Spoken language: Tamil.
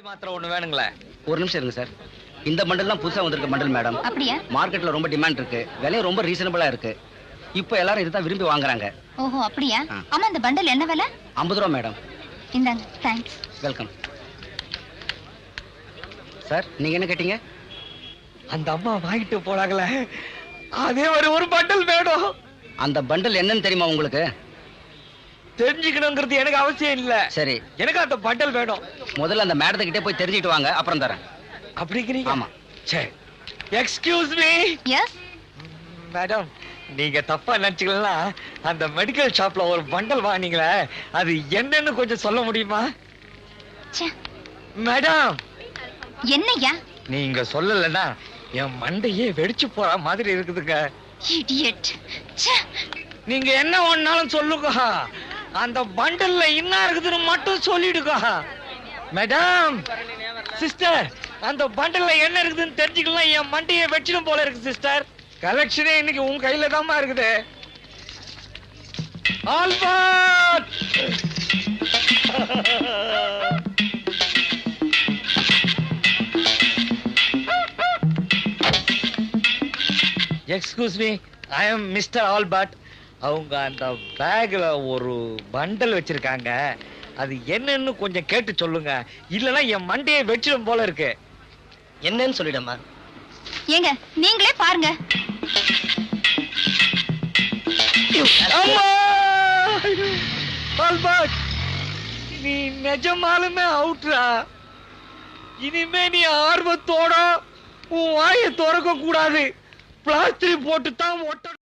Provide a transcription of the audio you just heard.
மாத்திரம் ஒண்ணு வேணுங்களே. ஒரு நிமிஷம் இருங்க சார். இந்த பண்டல் தான் புதுசா வந்திருக்க பண்டல் மேடம். அப்படியா? மார்க்கெட்ல ரொம்ப டிமாண்ட் இருக்கு. விலையும் ரொம்ப ரீசனபிளா இருக்கு. இப்போ எல்லாரும் இதுதான் விரும்பி வாங்குறாங்க. ஓஹோ அப்படியா. ஆமா இந்த பண்டல் என்ன விலை? ஐம்பது ரூபா மேடம். இந்தாங்க தேங்க்ஸ் வெல்கம் சார் நீங்க என்ன கேட்டீங்க? அந்த அம்மா வாங்கிட்டு போனாங்களே. அதே ஒரு ஒரு பண்டல் வேணும். அந்த பண்டல் என்னன்னு தெரியுமா உங்களுக்கு? தெரிஞ்சுக்கணுங்கிறது எனக்கு அவசியம் இல்ல. சரி. எனக்கு அந்த பண்டல் வேணும். முதல்ல அந்த மேடத்துக்கிட்டே போய் தெரிஞ்சுட்டு வாங்க அப்புறம் தரேன். அப்படிங்கிறீங்க? ஆமா. சரி எக்ஸ்கியூஸ் மீ எஸ் மேடம் நீங்க தப்பா நினைச்சுக்கலாம் அந்த மெடிக்கல் ஷாப்ல ஒரு பண்டல் வாங்கினீங்களே அது என்னன்னு கொஞ்சம் சொல்ல முடியுமா? மேடம் என்னய்யா? நீங்க சொல்லலைன்னா என் மண்டையே வெடிச்சு போற மாதிரி இருக்குதுங்க. இடியட் நீங்க என்ன ஒன்னாலும் சொல்லுங்க. அந்த பண்டல்ல என்ன இருக்குதுன்னு மட்டும் சொல்லிடுக்கா. மேடம் சிஸ்டர் அந்த பண்டல்ல என்ன இருக்குதுன்னு தெரிஞ்சுக்கலாம். என் மண்டையை வச்சிடும் போல இருக்கு சிஸ்டர் கலெக்ஷனே இன்னைக்கு உன் கையில தாம்மா இருக்குது. Albert excuse me I am mister Albert அவங்க அந்த பேக்ல ஒரு பண்டல் வச்சிருக்காங்க. அது என்னன்னு கொஞ்சம் கேட்டு சொல்லுங்க. இல்லனா என் மண்டையை வெச்சிடும் போல இருக்கு. என்னன்னு சொல்லிடமா ஏங்க நீங்களே பாருங்க. நீ நிஜமாலுமே அவுட்ரா இனிமே நீ ஆர்வத்தோட உன் வாயை திறக்க கூடாது பிளாஸ்டிக் போட்டு தான் ஒட்ட